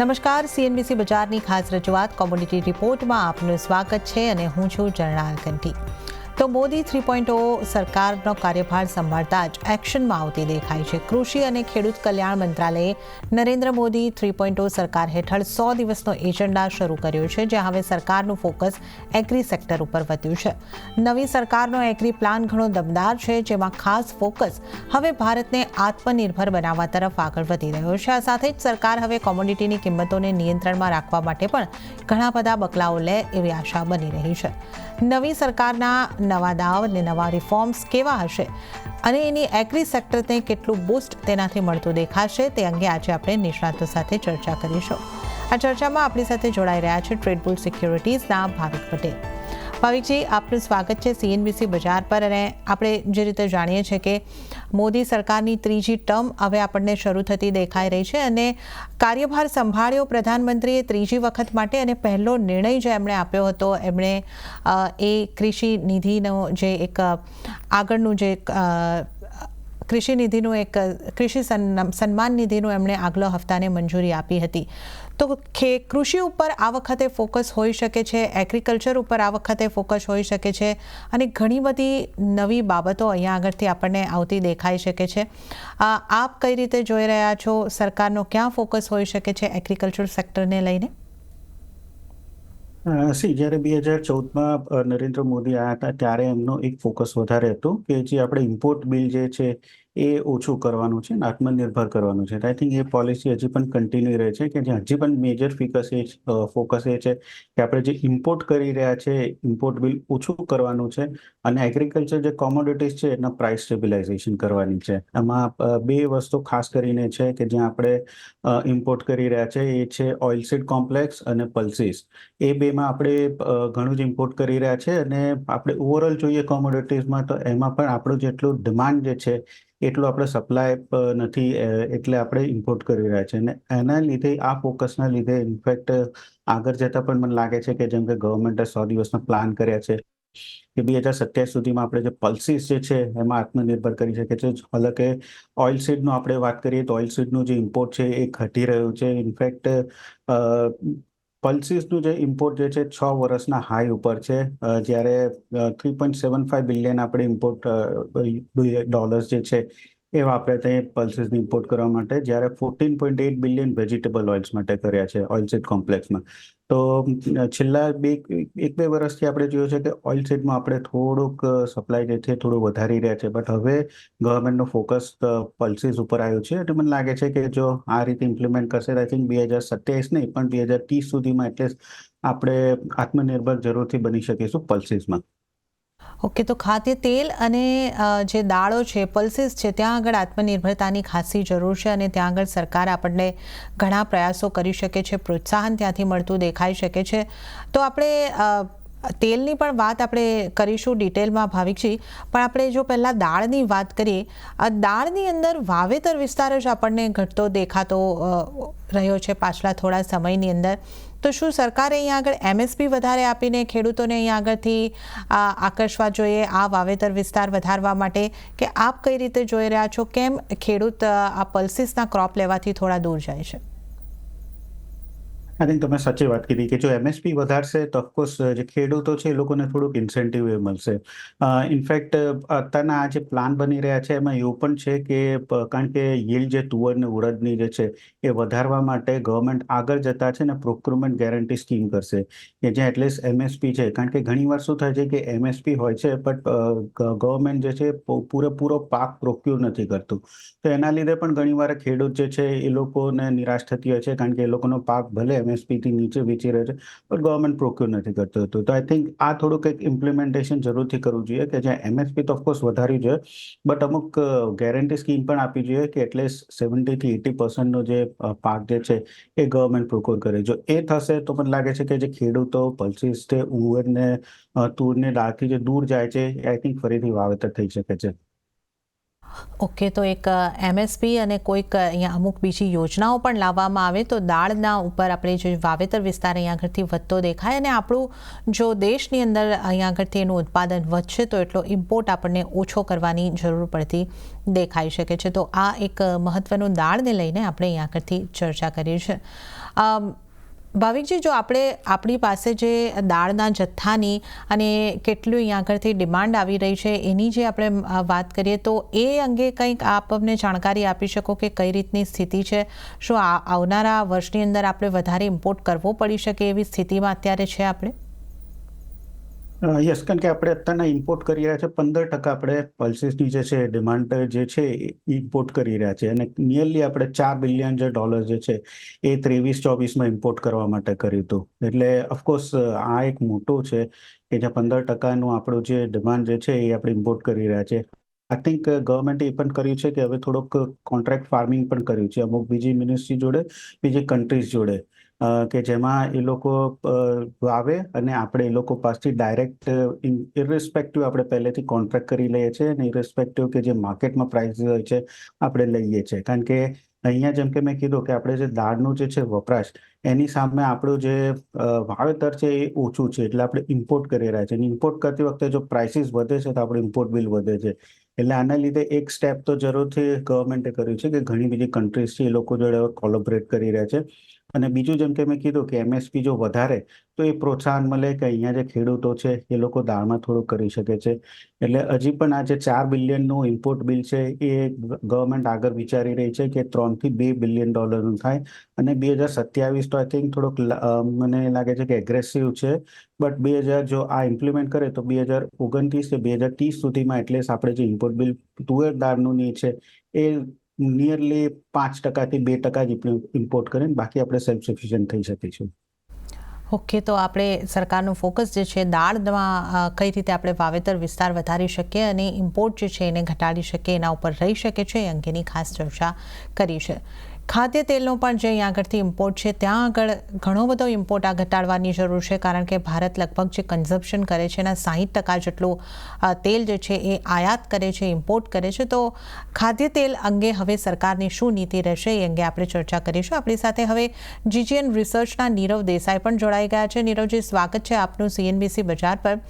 નમસ્કાર સીએનબીસી બજારની ખાસ રજૂઆત કોમોડિટી રિપોર્ટમાં આપનું સ્વાગત છે અને હું છું જર્નાલ કંઠી. તો મોદી થ્રી પોઈન્ટ સરકારનો કાર્યભાર સંભાળતા જ એક્શનમાં આવતી દેખાય છે. કૃષિ અને ખેડૂત કલ્યાણ મંત્રાલયે નરેન્દ્ર મોદી થ્રી પોઈન્ટ સરકાર હેઠળ સો દિવસનો એજન્ડા શરૂ કર્યો છે, જ્યાં હવે સરકારનું ફોકસ એગ્રી સેક્ટર ઉપર વધ્યું છે. નવી સરકારનો એગ્રી પ્લાન ઘણો દમદાર છે, જેમાં ખાસ ફોકસ હવે ભારતને આત્મનિર્ભર બનાવવા તરફ આગળ વધી રહ્યો છે. આ સાથે જ સરકાર હવે કોમોડિટીની કિંમતોને નિયંત્રણમાં રાખવા માટે પણ ઘણા બધા બકલાઓ લે એવી આશા બની રહી છે. નવી સરકારના નવા દાવ અને નવા રિફોર્મ્સ કેવા હશે? અને એની એગ્રી સેક્ટરને કેટલું બૂસ્ટ તેનાથી મળતું દેખાશે તે અંગે આજે આપણે નિષ્ણાતો સાથે ચર્ચા કરીશું. આ ચર્ચામાં આપણી સાથે જોડાઈ રહ્યા છે ટ્રેડબુલ સિક્યોરિટીઝના ભાવિક પટેલ. ભાવિકજી આપનું સ્વાગત છે સીએનબીસી બજાર પર અને આપણે જે રીતે જાણીએ છીએ કે મોદી સરકારની ત્રીજી ટર્મ હવે આપણને શરૂ થતી દેખાઈ રહી છે અને કાર્યભાર સંભાળ્યો પ્રધાનમંત્રીએ ત્રીજી વખત માટે અને પહેલો નિર્ણય જે એમણે આપ્યો હતો, એમણે એ કૃષિ નિધિનો જે એક આગળનું જે કૃષિ નિધિનું એક, કૃષિ સન્માન નિધિનું એમણે આગલા હપ્તાને મંજૂરી આપી હતી. તો કૃષિ ઉપર આ વખતે ફોકસ હોઈ શકે છે, એગ્રીકલ્ચર ઉપર આ વખતે ફોકસ હોઈ શકે છે અને ઘણી બધી નવી બાબતો અહીંયા આગળથી આપણને આવતી દેખાઈ શકે છે. આપ કઈ રીતે જોઈ રહ્યા છો? સરકારનો ક્યાં ફોકસ હોઈ શકે છે એગ્રીકલ્ચર સેક્ટરને લઈને? સી, જ્યારે બે હજાર ચૌદમાં નરેન્દ્ર મોદી આવ્યા હતા ત્યારે એમનો એક ફોકસ વધારે હતું કે જે આપણે ઇમ્પોર્ટ બિલ જે છે એ ઓછું કરવાનું છે અને આત્મનિર્ભર કરવાનું છે. આઈ થિંક એ પોલિસી હજી પણ કન્ટિન્યુ રહે છે કે જે હજી પણ મેજર ફિકસ એ ફોકસ એ છે કે આપણે જે ઇમ્પોર્ટ કરી રહ્યા છે ઇમ્પોર્ટ બિલ ઓછું કરવાનું છે અને એગ્રીકલ્ચર જે કોમોડિટીઝ છે એના પ્રાઇસ સ્ટેબિલાઇઝેશન કરવાની છે. આમાં બે વસ્તુ ખાસ કરીને છે કે જ્યાં આપણે ઇમ્પોર્ટ કરી રહ્યા છે એ છે ઓઇલસીડ કોમ્પ્લેક્સ અને પલ્સીસ એ બેમાં આપણે ઘણું જ ઇમ્પોર્ટ કરી રહ્યા છે અને આપણે ઓવરઓલ જોઈએ કોમોડિટીઝમાં તો એમાં પણ આપણું જેટલું ડિમાન્ડ જે છે એટલું આપણે સપ્લાય નથી એટલે આપણે ઇમ્પોર્ટ કરી રહ્યા છે. અને એના લીધે, આ ફોકસના લીધે ઇનફેક્ટ આગળ જતાં પણ મને લાગે છે કે જેમ કે ગવર્મેન્ટે સો દિવસના પ્લાન કર્યા છે કે બે હજાર સત્યાવીસ સુધીમાં આપણે જે પલ્સીસ જે છે, એમાં આત્મનિર્ભર કરી શકે છે એટલે કે ઓઇલ સીડનું આપણે વાત કરીએ તો ઓઇલ સીડનું જે ઇમ્પોર્ટ છે એ ઘટી રહ્યું છે. ઇનફેક્ટ પલ્સીસનું જે ઇમ્પોર્ટ જે છે, છ વર્ષના હાઈ ઉપર છે. જ્યારે three point seven five billion આપણે ઇમ્પોર્ટ ડોલર્સ જે છે એ આપણે તે પલ્સીસને ઇમ્પોર્ટ કરવા માટે જ્યારે fourteen point eight billion vegetable oils માટે કર્યા છે ઓઇલસીડ કોમ્પ્લેક્સમાં તો છેલ્લા બે, એક બે વર્ષથી આપણે જોયું છે કે ઓઇલસીડમાં આપણે થોડુંક સપ્લાય જે છે થોડું વધારી રહ્યા છે. બટ હવે ગવર્મેન્ટનો ફોકસ પલ્સીસ ઉપર આવ્યો છે. એટલે મને લાગે છે કે જો આ રીતે ઇમ્પ્લિમેન્ટ કરશે આઈ થિંક બે હજાર સત્યાવીસ નહીં, પણ બે હજાર ત્રીસ સુધીમાં એટલે આપણે આત્મનિર્ભર જરૂરથી બની શકીશું પલ્સીસમાં ઓકે, તો ખાદ્ય તેલ અને જે દાળો છે, પલ્સીસ છે, ત્યાં આગળ આત્મનિર્ભરતાની ખાસી જરૂર છે અને ત્યાં આગળ સરકાર આપણને ઘણા પ્રયાસો કરી શકે છે, પ્રોત્સાહન ત્યાંથી મળતું દેખાઈ શકે છે. તો આપણે તેલની પણ વાત આપણે કરીશું ડિટેલમાં ભાવિકજી પણ આપણે જો પહેલાં દાળની વાત કરીએ, આ દાળની અંદર વાવેતર વિસ્તાર જ આપણને ઘટતો દેખાતો રહ્યો છે પાછલા થોડા સમયની અંદર. તો શું સરકારે અહીંયા આગળ એમએસપી વધારે આપીને ખેડૂતોને અહીંયા આગળથી આકર્ષવા જોઈએ, આ વાવેતર વિસ્તાર વધારવા માટે? કે આપ કઈ રીતે જોઈ રહ્યા છો? કેમ ખેડૂત આ પલ્સીસના ક્રોપ લેવાથી થોડા દૂર જાય છે? આઈ થિંક તમે સાચી વાત કીધી કે જો એમએસપી વધારશે, તો ઓફકોર્સ જે ખેડૂતો છે, એ લોકોને થોડુંક ઇન્સેન્ટિવ એ મળશે. ઇનફેક્ટ અત્યારના આ જે પ્લાન બની રહ્યા છે, એમાં એવું પણ છે કે કારણ કે યીલ જે તુવર ને ઉડદની જે છે, એ વધારવા માટે ગવર્મેન્ટ આગળ જતા છે ને પ્રોક્યુરમેન્ટ ગેરંટી સ્કીમ કરશે. કે જ્યાં એટલીસ્ટ એમએસપી છે. કારણ કે ઘણી વાર શું થાય છે કે એમએસપી હોય છે બટ ગવર્મેન્ટ જે છે પૂરેપૂરો પાક પ્રોક્યુર નથી કરતું. તો એના લીધે પણ ઘણીવાર ખેડૂત જે છે, એ લોકોને નિરાશ થતી હોય છે, કારણ કે એ લોકોનો પાક ભલે MSP થી નીચે વેચી રહ્યો છે પણ ગવર્મેન્ટ પ્રોક્યુર નથી કરતું હતું તો આઈ થિંક આ થોડુંક એક ઇમ્પ્લિમેન્ટેશન જરૂરથી કરવું જોઈએ કે જ્યાં એમએસપી તો ઓફકોર્સ વધાર્યું જોઈએ બટ અમુક ગેરંટી સ્કીમ પણ આપવી જોઈએ કે એટલીસ્ટ સેવન્ટી થી એટી પર્સન્ટનો જે પાક જે છે એ ગવર્મેન્ટ પ્રોક્યોર કરે. જો એ થશે તો મને લાગે છે કે જે ખેડૂતો પલ્સીસ છે ઉંવરને તૂરને ડાળથી જે દૂર જાય છે આઈ થિંક ફરીથી વાવેતર થઈ શકે છે. ઓકે, તો એક એમએસપી અને કોઈક અહીંયા અમુક બીજી યોજનાઓ પણ લાવવામાં આવે, તો દાળના ઉપર આપણે જે વાવેતર વિસ્તાર અહીંયા આગળથી વધતો દેખાય અને આપણું જો દેશની અંદર અહીંયા આગળથી એનું ઉત્પાદન વધશે, તો એટલો ઇમ્પોર્ટ આપણને ઓછો કરવાની જરૂર પડતી દેખાઈ શકે છે. તો આ એક મહત્વનું દાળને લઈને આપણે અહીંયા આગળથી ચર્ચા કરી છે ભાવિકજી, જો આપણે આપણી પાસે જે દાળના જથ્થાની અને કેટલું અહીંયા આગળથી ડિમાન્ડ આવી રહી છે, એની જે આપણે વાત કરીએ, તો એ અંગે કંઈક આપ અમને જાણકારી આપી શકો કે કઈ રીતની સ્થિતિ છે? શું આવનારા વર્ષની અંદર આપણે વધારે ઇમ્પોર્ટ કરવો પડી શકે એવી સ્થિતિમાં અત્યારે છે આપણે? યસ કારણ કે આપણે અત્યારના ઇમ્પોર્ટ કરી રહ્યા છે, પંદર ટકા આપણે પલ્સીસની જે છે ડિમાન્ડ જે છે ઇમ્પોર્ટ કરી રહ્યા છે. અને નિયરલી આપણે ચાર બિલિયન જે ડોલર જે છે, એ ત્રેવીસ, ચોવીસમાં ઇમ્પોર્ટ કરવા માટે કર્યું હતું. એટલે ઓફકોર્સ આ એક મોટો છે કે જ્યાં પંદર ટકાનું આપણું જે ડિમાન્ડ જે છે, એ આપણે ઇમ્પોર્ટ કરી રહ્યા છે. આઈ થિંક ગવર્મેન્ટે એ પણ કર્યું છે કે હવે થોડોક કોન્ટ્રાક્ટ ફાર્મિંગ પણ કર્યું છે. અમુક બીજી મિનિસ્ટ્રી જોડે, બીજી કન્ટ્રીઝ જોડે. કે જેમાં એ લોકો વાવે અને આપણે એ લોકો પાસેથી ડાયરેક્ટ ઇરરિસ્પેક્ટિવ આપણે પહેલેથી કોન્ટ્રાક્ટ કરી લઈએ છીએ અને ઇરરિસ્પેક્ટિવ કે જે માર્કેટમાં પ્રાઇસ હોય છે, આપણે લઈએ છીએ. કારણ કે અહીંયા જેમ કે મેં કીધું કે આપણે જે દાળનું જે છે વપરાશ, એની સામે આપણું જે વાવેતર છે એ ઓછું છે. એટલે આપણે ઇમ્પોર્ટ કરી રહ્યા છીએ. ઇમ્પોર્ટ કરતી વખતે જો પ્રાઇસીસ વધે છે તો આપણું ઇમ્પોર્ટ બિલ વધે છે. એટલે આના લીધે એક સ્ટેપ તો જરૂરથી ગવર્મેન્ટે કર્યું છે કે ઘણી બીજી કન્ટ્રીઝ છે એ લોકો જોડે કોલોબરેટ કરી રહ્યા છે. અને બીજું જેમ કે મેં કીધું કે એમએસપી જો વધારે, તો એ પ્રોત્સાહન મળે કે અહીંયા જે ખેડૂતો છે, એ લોકો દાળમાં થોડું કરી શકે છે. એટલે હજી પણ આ જે ચાર બિલિયનનું ઇમ્પોર્ટ બિલ છે, એ ગવર્મેન્ટ આગળ વિચારી રહી છે કે ત્રણથી બે બિલિયન ડોલરનું થાય. અને બે હજાર સત્યાવીસ તો આઈ થિંક થોડોક મને લાગે છે કે એગ્રેસિવ છે. બટ બે હજાર જો આ ઇમ્પ્લિમેન્ટ કરે, તો બે હજાર ઓગણત્રીસ કે બે હજાર ત્રીસ સુધીમાં એટલે આપણે જે ઇમ્પોર્ટ બિલ તુવેર દાળનું ની છે, એ નિયરલી પાંચ ટકાથી બે ટકા જ ઇમ્પોર્ટ કરીને બાકી આપણે સેલ્ફ સફિશિયન્ટ થઈ શકીશું. ઓકે, તો આપણે સરકારનું ફોકસ જે છે, દાળમાં કઈ રીતે આપણે વાવેતર વિસ્તાર વધારી શકીએ અને ઇમ્પોર્ટ જે છે એને ઘટાડી શકીએ, એના ઉપર રહી શકે છે એ અંગેની ખાસ ચર્ચા કરી છે. ખાદ્ય તેલનો પણ જે અહીંયા આગળથી ઇમ્પોર્ટ છે, ત્યાં આગળ ઘણો બધો ઇમ્પોર્ટ આ ઘટાડવાની જરૂર છે, કારણ કે ભારત લગભગ જે કન્ઝમ્પશન કરે છે, એના સાહીઠ ટકા જેટલું તેલ જે છે એ આયાત કરે છે ઇમ્પોર્ટ કરે છે. તો ખાદ્ય તેલ અંગે હવે સરકારની શું નીતિ રહેશે એ અંગે આપણે ચર્ચા કરીશું. આપણી સાથે હવે જીજીએન રિસર્ચના નીરવ દેસાઈ પણ જોડાઈ ગયા છે. નીરવજી, સ્વાગત છે આપનું સીએનબીસી બજાર પર.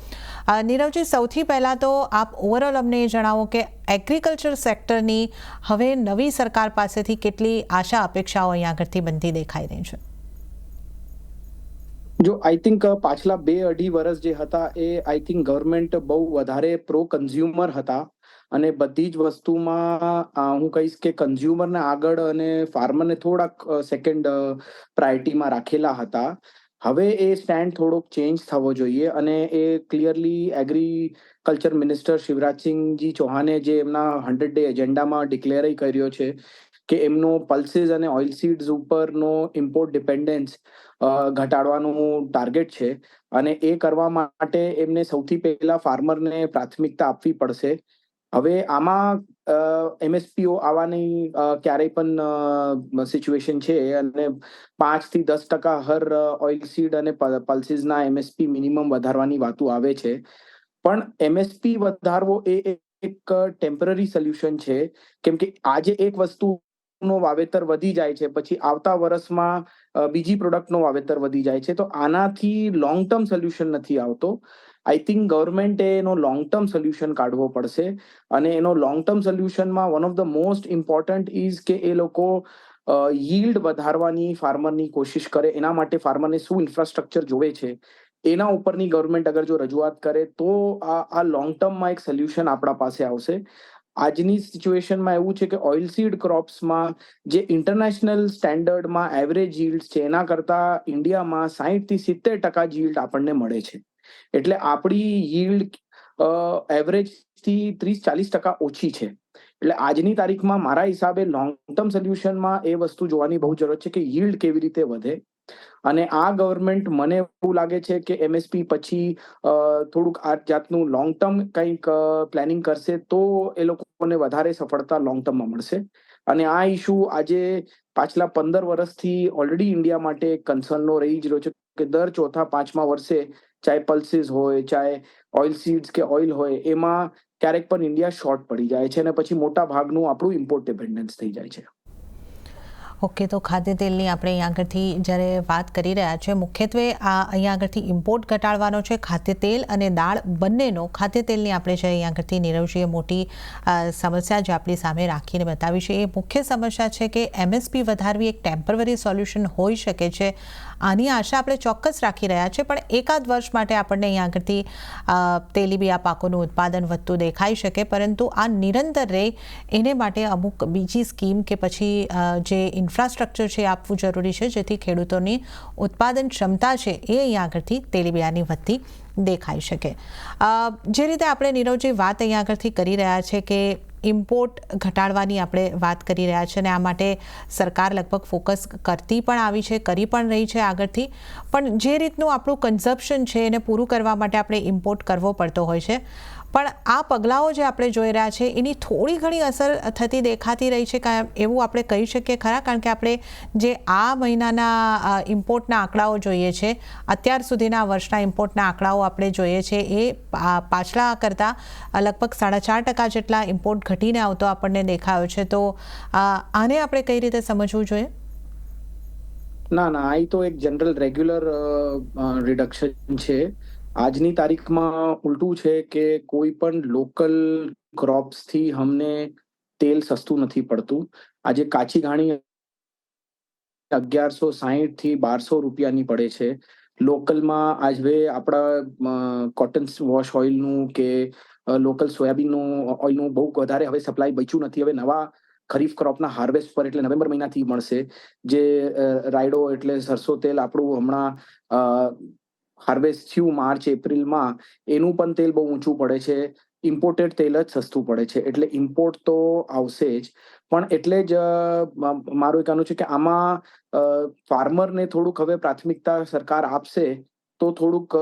નીરવજી, સૌથી પહેલાં તો આપ ઓવરઓલ અમને એ જણાવો કે એગ્રીકલ્ચર સેક્ટરની હવે નવી સરકાર પાસેથી કેટલી આશા અપેક્ષાઓ અહીંયા આગળથી બનતી દેખાઈ રહી છે? જો આઈ થિંક પાછલા બે અઢી વર્ષ જે હતા એ આઈ થિંક ગવર્મેન્ટ બહુ વધારે પ્રો કન્ઝ્યુમર હતા અને બધી જ વસ્તુમાં હું કહીશ કે કન્ઝ્યુમરને આગળ અને ફાર્મરને થોડાક સેકન્ડ પ્રાયોરિટીમાં રાખેલા હતા. હવે એ સ્ટેન્ડ થોડોક ચેન્જ થવો જોઈએ અને એ ક્લિયરલી એગ્રીકલ્ચર મિનિસ્ટર શિવરાજસિંહજી ચૌહાણે જે એમના હંડ્રેડ ડે એજન્ડામાં ડિક્લેર કર્યો છે કે એમનો પલ્સીસ અને ઓઇલ સીડ્સ ઉપરનો ઇમ્પોર્ટ ડિપેન્ડન્સ ઘટાડવાનું ટાર્ગેટ છે અને એ કરવા માટે એમને સૌથી પહેલા ફાર્મરને પ્રાથમિકતા આપવી પડશે. હવે આમાં એમએસપીઓ આવવાની ક્યારેય પણ સિચ્યુએશન છે અને પાંચથી દસ ટકા હર ઓઇલ સીડ અને પલ્સીસના એમએસપી મિનિમમ વધારવાની વાતો આવે છે. પણ એમએસપી વધારવો એ એક ટેમ્પરરી સોલ્યુશન છે. કેમ કે આજે એક વસ્તુનો વાવેતર વધી જાય છે, પછી આવતા વર્ષમાં બીજી પ્રોડક્ટનો વાવેતર વધી જાય છે. તો આનાથી લોંગ ટર્મ સોલ્યુશન નથી આવતો. આઈ થિંક ગવર્મેન્ટે એનો લોંગ ટર્મ સોલ્યુશન કાઢવો પડશે. અને એનો લોંગ ટર્મ સોલ્યુશનમાં one of the most important is કે એ લોકો યીલ્ડ વધારવાની ફાર્મરની કોશિશ કરે. એના માટે ફાર્મરને શું ઇન્ફ્રાસ્ટ્રક્ચર જોવે છે. એના ઉપરની ગવર્મેન્ટ અગર જો રજૂઆત કરે તો આ આ લોંગ ટર્મમાં એક સોલ્યુશન આપણા પાસે આવશે. આજની સિચ્યુએશનમાં એવું છે કે ઓઇલ સીડ ક્રોપ્સમાં જે ઇન્ટરનેશનલ સ્ટેન્ડર્ડમાં એવરેજ yields છે, એના કરતા ઇન્ડિયામાં સાહીઠથી સિત્તેર ટકા yield આપણને મળે છે. એટલે આપણી yield એવરેજથી ત્રીસ ચાલીસ ટકા ઓછી છે. એટલે આજની તારીખમાં મારા હિસાબે લોંગ ટર્મ સોલ્યુશનમાં એ વસ્તુ જોવાની બહુ જરૂર છે કે yield કેવી રીતે વધે. અને આ ગવર્મેન્ટ મને એવું લાગે છે કે એમએસપી પછી થોડુંક આ જાતનું લોંગ ટર્મ કંઈક પ્લાનિંગ કરશે તો એ લોકોને વધારે સફળતા લોંગ ટર્મમાં મળશે. અને આ ઇશ્યુ આજે પાછલા પંદર વર્ષથી ઓલરેડી ઇન્ડિયા માટે કન્સર્નનો રહી જ રહ્યો છે કે દર ચોથા પાંચમા વર્ષે ચાહે પલ્સીસ હોય, ચાહે ઓઇલ સીડ્સ કે ઓઇલ હોય, એમાં ક્યારેક પણ ઇન્ડિયા શોર્ટ પડી જાય છે અને પછી મોટા ભાગનું આપણું ઇમ્પોર્ટ ડિપેન્ડન્સ થઈ જાય છે. ઓકે તો ખાદ્ય તેલની આપણે અહીંયા આગળથી જ્યારે વાત કરી રહ્યા છે મુખ્યત્વે આ અહીંયા આગળથી ઇમ્પોર્ટ ઘટાડવાનો છે ખાદ્ય તેલ અને દાળ બંનેનો. ખાદ્ય તેલની આપણે જે અહીંયા આગળથી નીરવજીએ મોટી સમસ્યા જે આપણી સામે રાખીને બતાવી છે. એ મુખ્ય સમસ્યા છે કે એમએસપી વધારવી એક ટેમ્પરરી સોલ્યુશન હોઈ શકે છે. આની આશા આપણે ચોક્કસ રાખી રહ્યા છે પણ એકાદ વર્ષ માટે આપણને અહીંયા આગળથી તેલીબિયા પાકોનું ઉત્પાદન વધતું દેખાઈ શકે, પરંતુ આ નિરંતર રહે એને માટે અમુક બીજી સ્કીમ કે પછી જે ઇન્ફ્રાસ્ટ્રક્ચર છે આપવું જરૂરી છે, જેથી ખેડૂતોની ઉત્પાદન ક્ષમતા છે એ અહીંયા આગળથી તેલીબિયાની વધતી દેખાઈ શકે. જે રીતે આપણે નીરવજી વાત અહીંયા આગળથી કરી રહ્યા છે કે ઇમ્પોર્ટ ઘટાડવાની આપણે વાત કરી રહ્યા છે અને આ માટે સરકાર લગભગ ફોકસ કરતી પણ આવી છે, કરી પણ રહી છે આગળથી. પણ જે રીતનું આપણું કન્ઝપ્શન છે એને પૂરું કરવા માટે આપણે ઇમ્પોર્ટ કરવો પડતો હોય છે. પણ આ પગલાઓ જે આપણે જોઈ રહ્યા છે, એની થોડી ઘણી અસર થતી દેખાતી રહી છે એવું આપણે કહી શકીએ ખરા, કારણ કે આપણે જે આ મહિનાના ઇમ્પોર્ટના આંકડાઓ જોઈએ છે, અત્યાર સુધીના વર્ષના ઇમ્પોર્ટના આંકડાઓ આપણે જોઈએ છે, એ પાછલા કરતાં લગભગ સાડા ચાર ટકા જેટલા ઇમ્પોર્ટ ઘટીને આવતો આપણને દેખાયો છે. તો આને આપણે કઈ રીતે સમજવું જોઈએ? ના ના આ તો એક જનરલ રેગ્યુલર રિડક્શન છે. આજની તારીખમાં ઉલટું છે કે કોઈ પણ લોકલ ક્રોપ્સથી અમને તેલ સસ્તું નથી પડતું. આજે કાચી ઘાણી અગિયારસો સાહીઠથી બારસો રૂપિયાની પડે છે. લોકલમાં આજે આપણા કોટન વોશ ઓઇલનું કે લોકલ સોયાબીનનું ઓઇલનું બહુ વધારે હવે સપ્લાય બચ્યું નથી. હવે નવા ખરીફ ક્રોપના હાર્વેસ્ટ પર એટલે નવેમ્બર મહિનાથી મળશે. જે રાયડો એટલે સરસો તેલ આપણું હમણાં હાર્વેસ્ટ થયું માર્ચ એપ્રિલમાં એનું પણ તેલ બહુ ઊંચું પડે છે. ઇમ્પોર્ટેડ તેલ જ સસ્તું પડે છે. એટલે ઇમ્પોર્ટ તો આવશે જ. પણ એટલે જ મારું એ કહેવાનું છે કે આમાં ફાર્મરને થોડુંક હવે પ્રાથમિકતા સરકાર આપશે, તો થોડુંક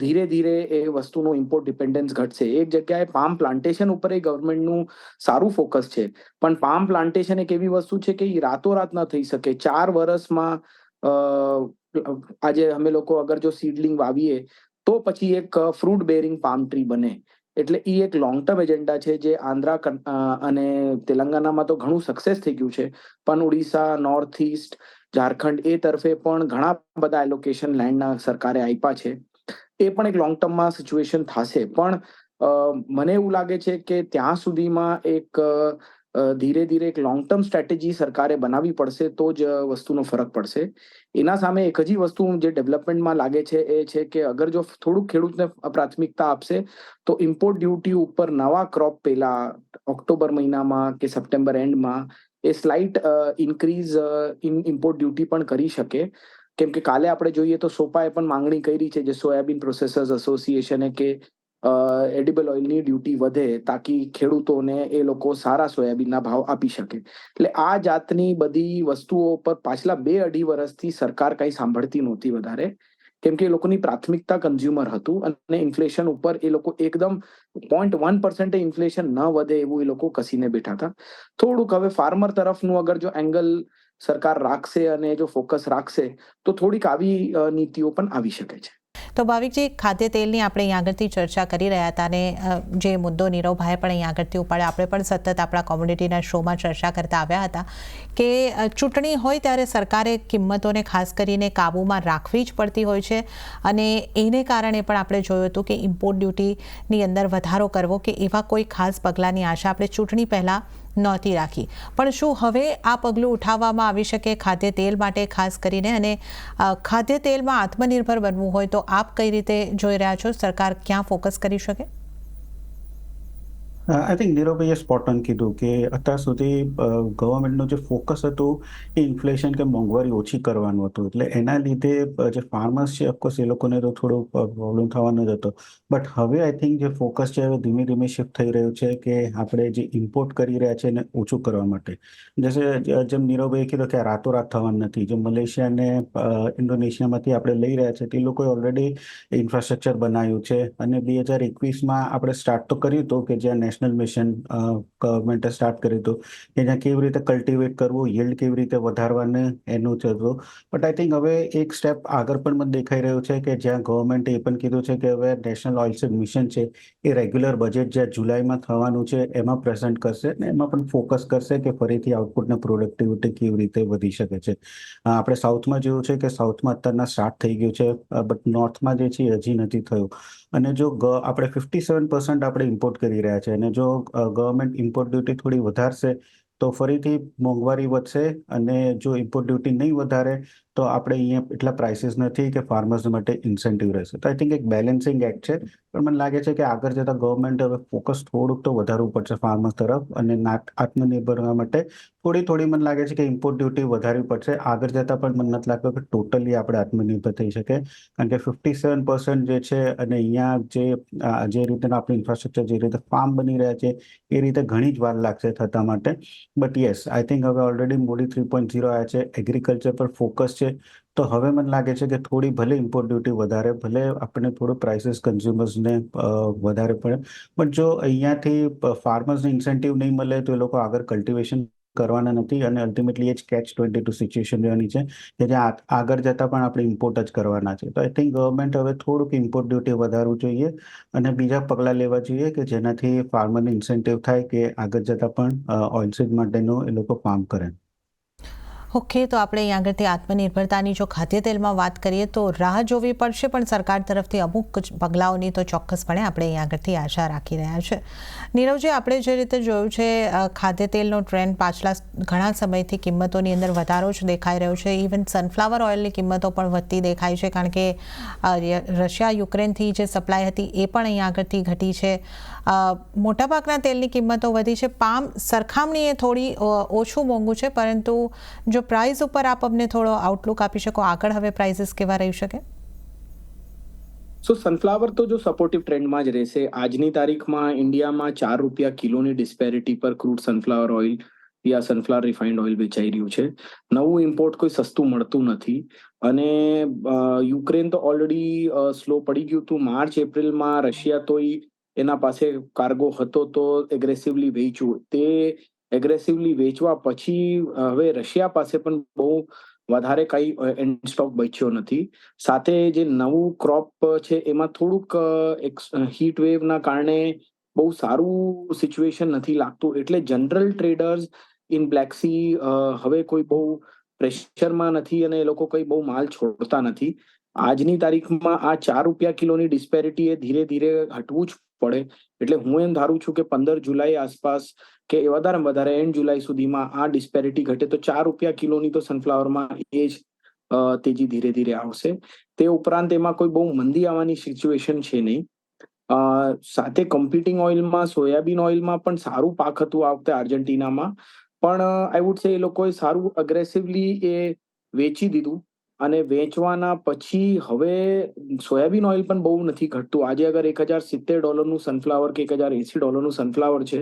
ધીરે ધીરે એ વસ્તુનું ઇમ્પોર્ટ ડિપેન્ડન્સ ઘટશે. એક જગ્યાએ પામ પ્લાન્ટેશન ઉપર એ ગવર્મેન્ટનું સારું ફોકસ છે. પણ પામ પ્લાન્ટેશન એક એવી વસ્તુ છે કે એ રાતોરાત ન થઈ શકે. ચાર વર્ષમાં આજે અમે લોકો અગર જો સીડલિંગ વાવીએ, તો પછી એક ફ્રૂટ બેરિંગ પામ ટ્રી બને. એટલે એ એક લોંગ ટર્મ એજન્ડા છે જે આંધ્રા અને તેલંગાનામાં તો ઘણું સક્સેસ થઈ ગયું છે. પણ ઉડીસા નોર્થ ઇસ્ટ ઝારખંડ એ તરફે પણ ઘણા બધા એલોકેશન લેન્ડના સરકારે આપ્યા છે. એ પણ એક લોંગ ટર્મમાં સિચ્યુએશન થશે. પણ મને એવું લાગે છે કે ત્યાં સુધીમાં એક ધીરે ધીરે એક લોંગ ટર્મ સ્ટ્રેટેજી સરકારે બનાવવી પડશે તો જ વસ્તુનો ફરક પડશે. એના સામે એક હજી વસ્તુ જે ડેવલપમેન્ટમાં લાગે છે એ છે કે અગર જો થોડુંક ખેડૂતને પ્રાથમિકતા આપશે, તો ઇમ્પોર્ટ ડ્યુટી ઉપર નવા ક્રોપ પહેલા ઓક્ટોબર મહિનામાં કે સપ્ટેમ્બર એન્ડમાં a slight increase in import duty પણ કરી શકે. કેમ કે કાલે આપણે જોઈએ તો સોપાએ પણ માંગણી કરી છે જે સોયાબીન પ્રોસેસર્સ એસોસિએશને કે એડિબલ ઓઇલની ડ્યુટી વધે તાકી ખેડૂતોને એ લોકો સારા સોયાબીનના ભાવ આપી શકે. એટલે આ જાતની બધી વસ્તુઓ પર પાછલા બે અઢી વર્ષથી સરકાર કંઈ સાંભળતી નહોતી વધારે. કેમ કે એ લોકોની પ્રાથમિકતા કન્ઝ્યુમર હતું અને ઇન્ફ્લેશન ઉપર એ લોકો એકદમ પોઈન્ટ વન પર્સન્ટે ઇન્ફ્લેશન ન વધે એવું એ લોકો કસીને બેઠા હતા. થોડુંક હવે ફાર્મર તરફનું અગર જો એંગલ સરકાર રાખશે અને જો ફોકસ રાખશે, તો થોડીક આવી નીતિઓ પણ આવી શકે છે. તો ભાવિકજી ખાદ્ય તેલની આપણે અહીં આગળથી ચર્ચા કરી રહ્યા હતા અને જે મુદ્દો નીરવભાઈ પણ અહીં આગળથી ઉપાડ્યો. આપણે પણ સતત આપણા કોમ્યુનિટીના શોમાં ચર્ચા કરતા આવ્યા હતા કે ચૂંટણી હોય ત્યારે સરકારે કિંમતોને ખાસ કરીને કાબૂમાં રાખવી જ પડતી હોય છે અને એને કારણે પણ આપણે જોયું હતું કે ઇમ્પોર્ટ ડ્યુટીની અંદર વધારો કરવો કે એવા કોઈ ખાસ પગલાંની આશા આપણે ચૂંટણી પહેલાં નહોતી રાખી. પણ શું હવે આ પગલું ઉઠાવવામાં આવી શકે ખાદ્ય તેલ માટે ખાસ કરીને અને ખાદ્ય તેલમાં આત્મનિર્ભર બનવું હોય તો આપ કઈ રીતે જોઈ રહ્યા છો? સરકાર ક્યાં ફોકસ કરી શકે? આઈ થિંક નીરવભાઈએ સ્પોટ ઓન કીધું કે અત્યાર સુધી ગવર્મેન્ટનું જે ફોકસ હતું એ ઇન્ફ્લેશન કે મોંઘવારી ઓછી કરવાનું હતું. એટલે એના લીધે જે ફાર્મર્સ છે ઓફકોર્સ એ લોકોને તો થોડો પ્રોબ્લેમ થવાનો જ હતો. બટ હવે આઈ થિંક જે ફોકસ છે, હવે ધીમે ધીમે શિફ્ટ થઈ રહ્યું છે કે આપણે જે ઇમ્પોર્ટ કરી રહ્યા છે એને ઓછું કરવા માટે. જૈસે જેમ નીરવભાઈએ કીધું કે આ રાતોરાત થવાનું નથી. જે મલેશિયા અને ઇન્ડોનેશિયામાંથી આપણે લઈ રહ્યા છે, તે લોકોએ ઓલરેડી ઇન્ફ્રાસ્ટ્રક્ચર બનાવ્યું છે. અને બે હજાર એકવીસમાં આપણે સ્ટાર્ટ તો કર્યું હતું કે જ્યાં નેશનલ નેશનલ મિશન ગવર્મેન્ટે સ્ટાર્ટ કર્યું હતું. કે કેવી રીતે કલ્ટિવેટ કરવું યીલ્ડ કેવી રીતે વધારવાને, એનું છે બટ આઈ થિંક હવે એક સ્ટેપ આગળ પણ મને દેખાઈ રહ્યું છે કે જ્યાં ગવર્મેન્ટે એ પણ કીધું છે કે હવે નેશનલ ઓઇલસીડ મિશન છે એ રેગ્યુલર બજેટ જ્યાં જુલાઈમાં થવાનું છે એમાં પ્રેઝન્ટ કરશે ને એમાં પણ ફોકસ કરશે કે ફરીથી આઉટપુટ ને પ્રોડક્ટિવિટી કેવી રીતે વધી શકે છે. આપણે સાઉથમાં જોયું છે કે સાઉથમાં અત્યારના સ્ટાર્ટ થઈ ગયું છે બટ નોર્થમાં જે છે હજી નથી થયું. અને જો આપણે ફિફ્ટી સેવન પર્સન્ટ આપણે ઇમ્પોર્ટ કરી રહ્યા છે અને જો ગવર્મેન્ટ ઇમ્પોર્ટ ડ્યુટી થોડી વધારશે તો ફરીથી મોંઘવારી વધશે અને જો ઇમ્પોર્ટ ડ્યુટી નહીં વધારે તો આપણે અહીંયા એટલા પ્રાઇસીસ નથી કે ફાર્મર્સ માટે ઇન્સેન્ટિવ રહેશે. તો આઈ થિંક એક બેલેન્સિંગ એક્ટ છે. પણ મને લાગે છે કે આગળ જતા ગવર્મેન્ટ હવે ફોકસ થોડુંક તો વધારવું પડશે ફાર્મર્સ તરફ અને આત્મનિર્ભર હોવા માટે થોડી થોડી મને લાગે છે કે ઇમ્પોર્ટ ડ્યુટી વધારવી પડશે. આગળ જતા પણ મને નથી લાગતું કે ટોટલી આપણે આત્મનિર્ભર થઈ શકે. કારણ કે ફિફ્ટી સેવન પર્સન્ટ જે છે અને અહીંયા જે જે રીતે આપણું ઇન્ફ્રાસ્ટ્રક્ચર જે રીતે ફાર્મ બની રહ્યા છે, એ રીતે ઘણી જ વાર લાગશે થતા માટે. બટ યસ આઈ થિંક હવે ઓલરેડી મોડી થ્રી પોઈન્ટ ઝીરો આવ્યા છે. એગ્રીકલ્ચર પર ફોકસ છે. તો હવે મને લાગે છે કે થોડી ભલે ઇમ્પોર્ટ ડ્યુટી વધારે, ભલે આપણે થોડું પ્રાઇસીસ કન્ઝ્યુમર્સને વધારે પડે, પણ જો અહીંયાથી ફાર્મર્સને ઇન્સેન્ટિવ નહીં મળે તો એ લોકો આગળ કલ્ટિવેશન કરવાના નથી અને અલ્ટિમેટલી એ જ કેચ ટ્વેન્ટી ટુ સિચ્યુએશન રહેવાની છે કે જ્યાં આગળ જતાં પણ આપણે ઇમ્પોર્ટ જ કરવાના છે. તો આઈ થિંક ગવર્મેન્ટ હવે થોડુંક ઇમ્પોર્ટ ડ્યુટી વધારવું જોઈએ અને બીજા પગલાં લેવા જોઈએ કે જેનાથી ફાર્મરને ઇન્સેન્ટિવ થાય કે આગળ જતાં પણ ઓઇલસીડ માટેનું એ લોકો ફાર્મ કરે. ઓકે તો આપણે અહીં આગળથી આત્મનિર્ભરતાની જો ખાદ્ય તેલમાં વાત કરીએ તો રાહ જોવી પડશે, પણ સરકાર તરફથી અમુક પગલાઓની તો ચોક્કસપણે આપણે અહીં આગળથી આશા રાખી રહ્યા છે. નીરવજી, આપણે જે રીતે જોયું છે ખાદ્ય તેલનો ટ્રેન્ડ પાછલા ઘણા સમયથી કિંમતોની અંદર વધારો જ દેખાઈ રહ્યો છે. ઇવન સનફ્લાવર ઓઇલની કિંમતો પણ વધતી દેખાય છે, કારણ કે રશિયા યુક્રેનથી જે સપ્લાય હતી એ પણ અહીં આગળથી ઘટી છે. મોટાભાગના તેલની કિંમતો વધી છે. પામ સરખામણીએ થોડી ઓછું મોંઘું છે, પરંતુ જો પ્રાઇસ ઉપર આપ અમને થોડો આઉટલુક આપી શકો, આગળ હવે પ્રાઇસીસ કેવા રહી શકે? સો સનફ્લાવર તો જો સપોર્ટિવ ટ્રેન્ડમાં જ રહેશે. આજની તારીખમાં ઇન્ડિયામાં ચાર રૂપિયા કિલોની ડિસ્પેરિટી પર ક્રૂડ સનફ્લાવર ઓઇલ યા સનફ્લાવર રિફાઇન્ડ ઓઇલ વેચાઈ રહ્યું છે. નવું ઇમ્પોર્ટ કોઈ સસ્તું મળતું નથી. અને યુક્રેન તો ઓલરેડી સ્લો પડી ગયું હતું. માર્ચ, એપ્રિલમાં રશિયા તો એના પાસે કાર્ગો હતો તો એગ્રેસિવલી વેચવું તે એગ્રેસિવલી વેચવા પછી હવે રશિયા પાસે પણ બહુ વધારે કઈ એન્ડ સ્ટોક બચ્યો નથી. સાથે જે નવું ક્રોપ છે એમાં થોડુંક હીટ વેવના કારણે બહુ સારું સિચ્યુએશન નથી લાગતું. એટલે general traders in Black Sea હવે કોઈ બહુ પ્રેશરમાં નથી અને એ લોકો કઈ બહુ માલ છોડતા નથી. આજની તારીખમાં આ ચાર રૂપિયા કિલોની ડિસ્પેરિટી એ ધીરે ધીરે હટવું જ પડે. એટલે હું એમ ધારું છું કે પંદર જુલાઈ આસપાસ કે વધારે વધારે એન્ડ જુલાઈ સુધીમાં આ ડિસ્પેરિટી ઘટે તો ચાર રૂપિયા કિલોની તો સનફ્લાવરમાં એ જ તેજી ધીરે ધીરે આવશે. તે ઉપરાંત એમાં કોઈ બહુ મંદી આવવાની સિચ્યુએશન છે નહીં. સાથે કમ્પિટિંગ ઓઇલમાં સોયાબીન ઓઇલમાં પણ સારું પાક હતું આ વખતે આર્જેન્ટિનામાં. પણ આઈ વુડ સે એ લોકોએ સારું અગ્રેસિવલી એ વેચી દીધું. અને વેચવાના પછી હવે સોયાબીન ઓઇલ પણ બહુ નથી ઘટતું. આજે અગર એક હજાર સિત્તેર ડોલરનું સનફ્લાવર કે એક હજાર એસી ડોલરનું સનફ્લાવર છે,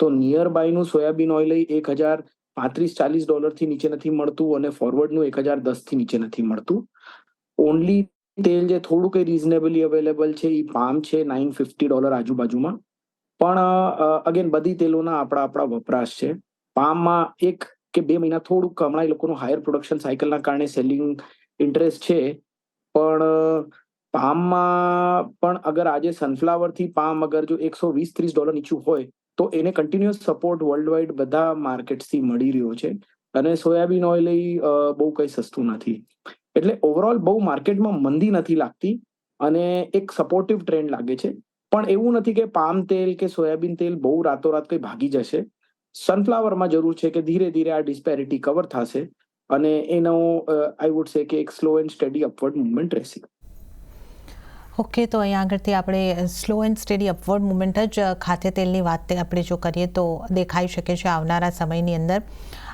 તો નિયર બાયનું સોયાબીન ઓઇલ એક હજાર પાંત્રીસ ચાલીસ ડોલરથી નીચે નથી મળતું અને ફોરવર્ડનું એક હજાર દસથી નીચે નથી મળતું. ઓનલી તેલ જે થોડું કંઈ રિઝનેબલી અવેલેબલ છે, એ પામ છે નાઇન ફિફ્ટી ડોલર આજુબાજુમાં. પણ અગેન બધી તેલોના આપણા આપણા વપરાશ છે. પામમાં એક કે બે મહિના થોડુંક હમણાં એ લોકોનું હાયર પ્રોડક્શન સાયકલના કારણે સેલિંગ ઇન્ટરેસ્ટ છે. પણ, પામમાં પણ અગર આજે સનફ્લાવરથી પામ અગર જો એકસો વીસ ત્રીસ ડોલર નીચું હોય, તો એને કન્ટિન્યુઅસ સપોર્ટ વર્લ્ડ વાઇડ બધા માર્કેટ્સથી મળી રહ્યો છે. અને સોયાબીન ઓઇલ એ બહુ કંઈ સસ્તું નથી. એટલે ઓવરઓલ બહુ માર્કેટમાં મંદી નથી લાગતી અને એક સપોર્ટિવ ટ્રેન્ડ લાગે છે. પણ એવું નથી કે પામ તેલ કે સોયાબીન તેલ બહુ રાતોરાત કંઈ ભાગી જશે. સનફ્લાવરમાં જરૂર છે કે ધીરે ધીરે આ ડિસ્પેરિટી કવર થશે અને એનો આઈ વુડ સે કે એક slow and steady upward movement રહેશે. ઓકે તો અહીંયા આગળથી આપણે slow and steady upward movement જ ખાદ્ય તેલની વાત આપણે જો કરીએ તો દેખાઈ શકે છે આવનારા સમયની અંદર.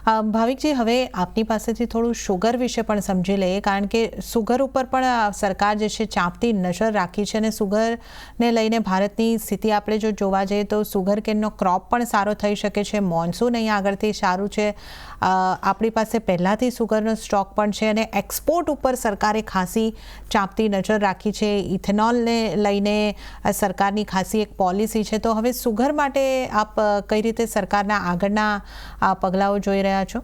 ભાવિકજી, હવે આપની પાસેથી થોડું શુગર વિશે પણ સમજી લઈએ, કારણ કે સુગર ઉપર પણ સરકાર જે છે ચાંપતી નજર રાખી છે અને સુગરને લઈને ભારતની સ્થિતિ આપણે જો જોવા જઈએ તો સુગર કેનનો ક્રોપ પણ સારો થઈ શકે છે મોન્સૂન અહીંયા આગળથી સારું છે. આપણી પાસે પહેલાંથી સુગરનો સ્ટોક પણ છે અને એક્સપોર્ટ ઉપર સરકારે ખાસી ચાંપતી નજર રાખી છે. ઇથેનોલને લઈને સરકારની ખાસી એક પોલિસી છે. તો હવે સુગર માટે આપ કઈ રીતે સરકારના આગળના પગલાઓ જોઈ રહ્યા છો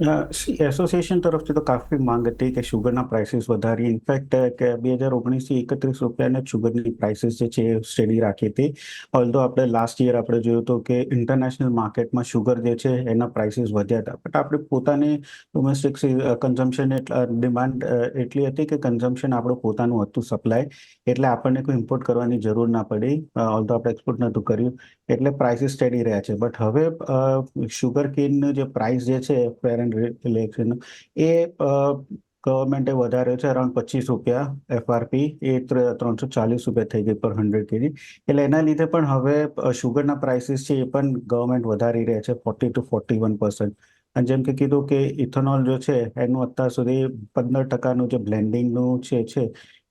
એસોસિએશન તરફથી તો કાફી માંગ હતી કે શુગરના પ્રાઇસીસ વધારી. ઇનફેક્ટ કે બે હજાર ઓગણીસથી એકત્રીસ રૂપિયાને શુગરની પ્રાઇસીસ જે છે એ સ્ટેડી રાખી હતી. ઓલધો આપણે લાસ્ટ યર આપણે જોયું હતું કે ઇન્ટરનેશનલ માર્કેટમાં શુગર જે છે એના પ્રાઇસીસ વધ્યા હતા. બટ આપણે પોતાની ડોમેસ્ટિક કન્ઝમ્પશન ડિમાન્ડ એટલી હતી કે કન્ઝમ્પશન આપણું પોતાનું હતું સપ્લાય એટલે આપણને કોઈ ઇમ્પોર્ટ કરવાની જરૂર ના પડી. ઓલધો આપણે એક્સપોર્ટ નહોતું કર્યું. એટલે પ્રાઇસીસ સ્ટેડી રહ્યા છે. બટ હવે શુગર કેનનું જે પ્રાઇસ જે છે એન્ડ ઇલેક્શન એ ગવર્મેન્ટે વધાર્યો છે અરાઉન્ડ પચીસ રૂપિયા એફઆરપી એ ત્રણસો ચાલીસ રૂપિયા થઈ ગઈ પર હંડ્રેડ કેજી એટલે એના લીધે પણ હવે શુગરના પ્રાઇસીસ છે એ પણ ગવર્મેન્ટ વધારી રહ્યા છે forty to forty one percent અને જેમ કે કીધું કે ઇથેનોલ જો છે, એનું અત્યાર સુધી પંદર ટકાનું જે બ્લેન્ડિંગનું છે છે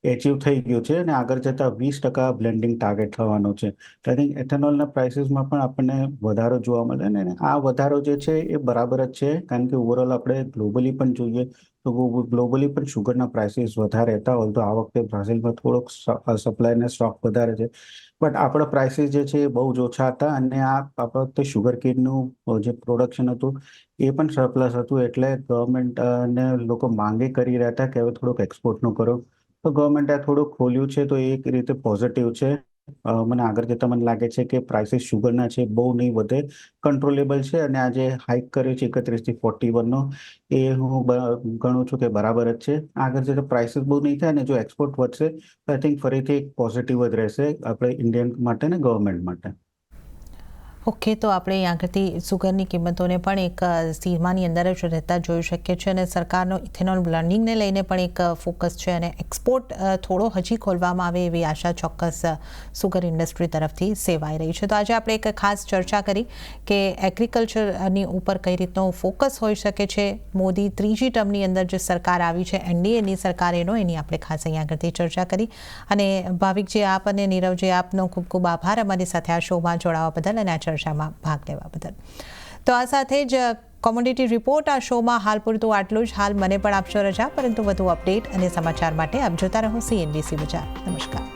એચીવ થઈ ગયું છે અને આગળ જતાં વીસ ટકા બ્લેન્ડિંગ ટાર્ગેટ થવાનો છે. તો આઈ થિંક એથેનોલના પ્રાઇસીસમાં પણ આપણને વધારો જોવા મળે ને આ વધારો જે છે એ બરાબર જ છે. કારણ કે ઓવરઓલ આપણે ગ્લોબલી પણ જોઈએ તો ગ્લોબલી પણ શુગરના પ્રાઇસીસ વધારે હતા ઓલ આ વખતે બ્રાઝિલમાં થોડોક સપ્લાય અને સ્ટોક વધારે છે. બટ આપણા પ્રાઇસીસ જે છે એ બહુ જ ઓછા હતા અને આ આ વખતે શુગર કેનનું જે પ્રોડક્શન હતું એ પણ સરપ્લસ હતું એટલે ગવર્મેન્ટ ને લોકો માંગે કરી રહ્યા હતા કે હવે થોડુંક એક્સપોર્ટનું કરો. તો ગવર્મેન્ટ આ થોડું ખોલ્યું છે, તો એક રીતે પોઝિટિવ છે. મને આગળ જતા મને લાગે છે કે પ્રાઇસીસ શુગરના છે, બહુ નહીં વધે. કંટ્રોલેબલ છે અને આ જે હાઇક કર્યો છે એકત્રીસથી ફોર્ટી વનનો એ હું ગણું છું કે બરાબર જ છે. આગળ જતા પ્રાઇસીસ બહુ નહીં થાય અને જો એક્સપોર્ટ વધશે, તો આઈ થિંક ફરીથી એક પોઝિટિવ જ રહેશે, આપણે ઇન્ડિયન માટે ને ગવર્મેન્ટ માટે. ઓકે તો આપણે આગળથી સુગરની કિંમતોને પણ એક સીમાની અંદર જ રહેતા જોઈ શકીએ છીએ અને સરકારનો ઇથેનોલ બ્લન્ડિંગને લઈને પણ એક ફોકસ છે અને એક્સપોર્ટ થોડો હજી ખોલવામાં આવે એવી આશા ચોક્કસ સુગર ઇન્ડસ્ટ્રી તરફથી સેવાઈ રહી છે. તો આજે આપણે એક ખાસ ચર્ચા કરી કે એગ્રીકલ્ચરની ઉપર કઈ રીતનો ફોકસ હોઈ શકે છે. મોદી ત્રીજી ટર્મની અંદર જે સરકાર આવી છે, એનડીએની સરકાર એનો, એની આપણે ખાસ અહીં આગળથી ચર્ચા કરી. અને ભાવિકજી, આપ અને નીરવજી, આપનો ખૂબ ખૂબ આભાર. અમારી સાથે આ શોમાં જોડાવા બદલ અને આ ચર્ચામાં ભાગ લેવા બદલ. તો આ સાથે જ કોમોડિટી રિપોર્ટ આ શોમાં હાલ પૂરતું આટલું જ. હાલ મને પણ આપશો રજા, પરંતુ વધુ અપડેટ અને સમાચાર માટે આપ જોતા રહો સીએનબીસી બજાર. નમસ્કાર.